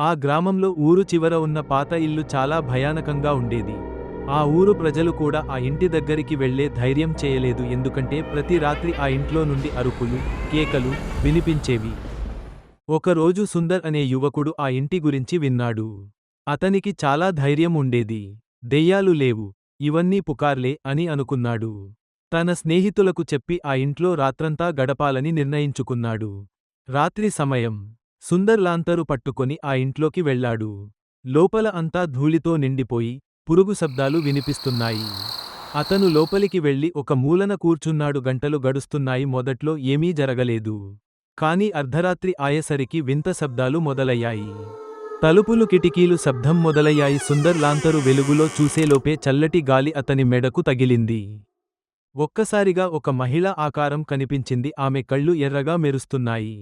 ఆ గ్రామంలో ఊరు చివర ఉన్న పాత ఇల్లు చాలా భయానకంగా ఉండేది. ఆ ఊరు ప్రజలు కూడా ఆ ఇంటి దగ్గరికి వెళ్ళే ధైర్యం చేయలేదు ఎందుకంటే ప్రతి రాత్రి ఆ ఇంట్లో నుండి అరుపులు కేకలు వినిపించేవి. ఒకరోజు సుందర్ అనే యువకుడు ఆ ఇంటి గురించి విన్నాడు. అతనికి చాలా ధైర్యం ఉండేది. దెయ్యాలు లేవు. ఇవన్నీ పుకార్లే అని అనుకున్నాడు. తన స్నేహితులకు చెప్పి ఆ ఇంట్లో రాత్రంతా గడపాలని నిర్ణయించుకున్నాడు. రాత్రి సమయం. సుందర్ లాంతరు పట్టుకొని ఆ ఇంట్లోకి వెళ్ళాడు లోపల అంతా ధూళితో నిండిపోయి పురుగు శబ్దాలు వినిపిస్తున్నాయి. అతను లోపలికి వెళ్ళి ఒక మూలన కూర్చున్నాడు గంటలు గడుస్తున్నాయి మొదట్లో ఏమీ జరగలేదు. కాని అర్ధరాత్రి ఆయసరికి వింత శబ్దాలు మొదలయ్యాయి. తలుపులు కిటికీలు శబ్దం మొదలయ్యాయి. సుందర్ లాంతరు వెలుగులో చూసేలోపే చల్లటి గాలి అతని మెడకు తగిలింది. ఒక్కసారిగా ఒక మహిళ ఆకారం కనిపించింది. ఆమె కళ్ళు ఎర్రగా మెరుస్తున్నాయి.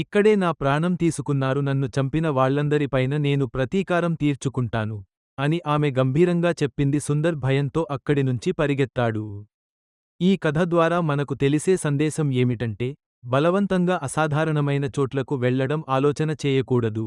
ఇక్కడే నా ప్రాణం తీసుకున్నారు నన్ను చంపిన వాళ్ళందరిపైన నేను ప్రతీకారం తీర్చుకుంటాను అని ఆమె గంభీరంగా చెప్పింది సుందర్ భయంతో అక్కడి నుంచి పరిగెత్తాడు. ఈ కథ ద్వారా మనకు తెలిసే సందేశం ఏమిటంటే బలవంతంగా అసాధారణమైన చోట్లకు వెళ్ళడం ఆలోచన చేయకూడదు.